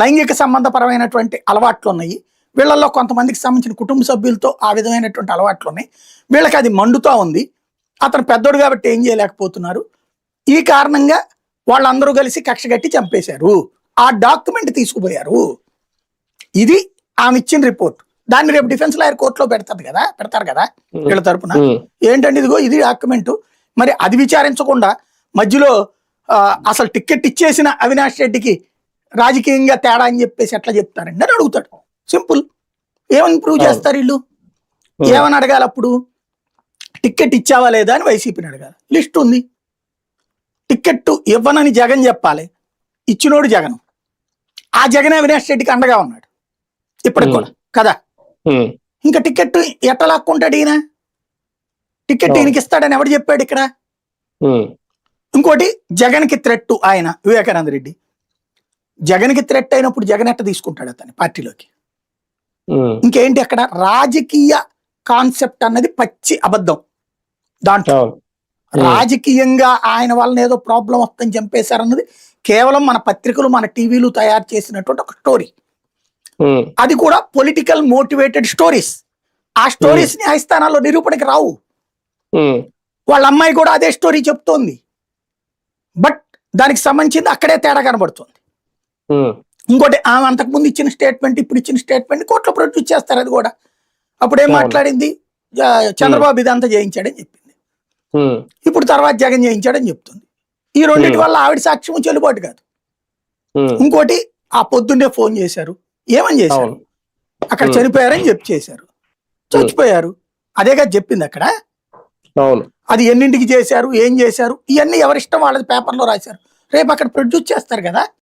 లైంగిక సంబంధపరమైనటువంటి అలవాట్లు ఉన్నాయి వీళ్ళల్లో కొంతమందికి సంబంధించిన కుటుంబ సభ్యులతో ఆ విధమైనటువంటి అలవాట్లు ఉన్నాయి వీళ్ళకి అది మండుతా ఉంది. అతను పెద్దోడు కాబట్టి ఏం చేయలేకపోతున్నారు. ఈ కారణంగా వాళ్ళందరూ కలిసి కక్ష కట్టి చంపేశారు. ఆ డాక్యుమెంట్ తీసుకుపోయారు. ఇది ఆమె ఇచ్చిన రిపోర్ట్. దాన్ని రేపు డిఫెన్స్ లాయర్ కోర్టులో పెడతారు కదా పెడతారు కదా వీళ్ళ తరపున. ఏంటంటే ఇదిగో ఇది డాక్యుమెంట్. మరి అది విచారించకుండా మధ్యలో అసలు టికెట్ ఇచ్చేసిన అవినాష్ రెడ్డికి రాజకీయంగా తేడా అని చెప్పేసి ఎట్లా చెప్తారండి అని అడుగుతాడు. సింపుల్. ఏమని ప్రూవ్. చేస్తారు వీళ్ళు? ఏమని అడగాలి అప్పుడు? టికెట్ ఇచ్చావా లేదా అని వైసీపీని అడగాలి. లిస్ట్ ఉంది. టికెట్ ఇవ్వనని జగన్ చెప్పాలి. ఇచ్చినోడు జగన్. ఆ జగన్ అవినాష్ రెడ్డికి అండగా ఉన్నాడు. ఇప్పటికి కూడా. కదా? ఇంకా టికెట్ ఎట్లా లాక్కుంటాడు ఈయన? టికెట్. ఈయనకి ఇస్తాడని ఎవడు చెప్పాడు ఇక్కడ? ఇంకోటి జగన్కి థ్రెట్ ఆయన వివేకానంద రెడ్డి. జగన్కి థ్రెట్ అయినప్పుడు జగన్ ఎట్ట తీసుకుంటాడు అతని పార్టీలోకి? ఇంకేంటి అక్కడ? రాజకీయ కాన్సెప్ట్ అన్నది పచ్చి అబద్ధం దాంట్లో. రాజకీయంగా ఆయన వలన ఏదో ప్రాబ్లం వస్తుందని చంపేశారన్నది కేవలం మన పత్రికలు మన టీవీలు తయారు చేసినటువంటి ఒక స్టోరీ అది కూడా పొలిటికల్ మోటివేటెడ్ స్టోరీస్ ఆ స్టోరీస్ న్యాయస్థానాల్లో నిరూపణకి రావు. వాళ్ళ అమ్మాయి కూడా అదే స్టోరీ చెప్తోంది. బట్ దానికి సంబంధించింది అక్కడే తేడా కనబడుతుంది. ఇంకోటి ఆమె అంతకుముందు ఇచ్చిన స్టేట్మెంట్ ఇప్పుడు ఇచ్చిన స్టేట్మెంట్ కోర్టులో ప్రొడ్యూస్ చేస్తారు అది కూడా. అప్పుడు ఏం. మాట్లాడింది? చంద్రబాబు ఇదంతా చేయించాడని చెప్పింది. ఇప్పుడు తర్వాత జగన్ చేయించాడని చెప్తుంది. ఈ రెండింటి. వల్ల ఆవిడ సాక్ష్యం చెల్లుబాటు కాదు. ఇంకోటి ఆ పొద్దున్నే ఫోన్ చేశారు. ఏమని చేశారు? అక్కడ. చనిపోయారని చెప్పి చేశారు. చచ్చిపోయారు. అదేగా చెప్పింది అక్కడ. అది ఎన్నింటికి చేశారు? ఏం చేశారు? ఇవన్నీ ఎవరిష్టం? వాళ్ళది పేపర్లో రాశారు. రేపు అక్కడ ప్రొడ్యూస్ చేస్తారు కదా.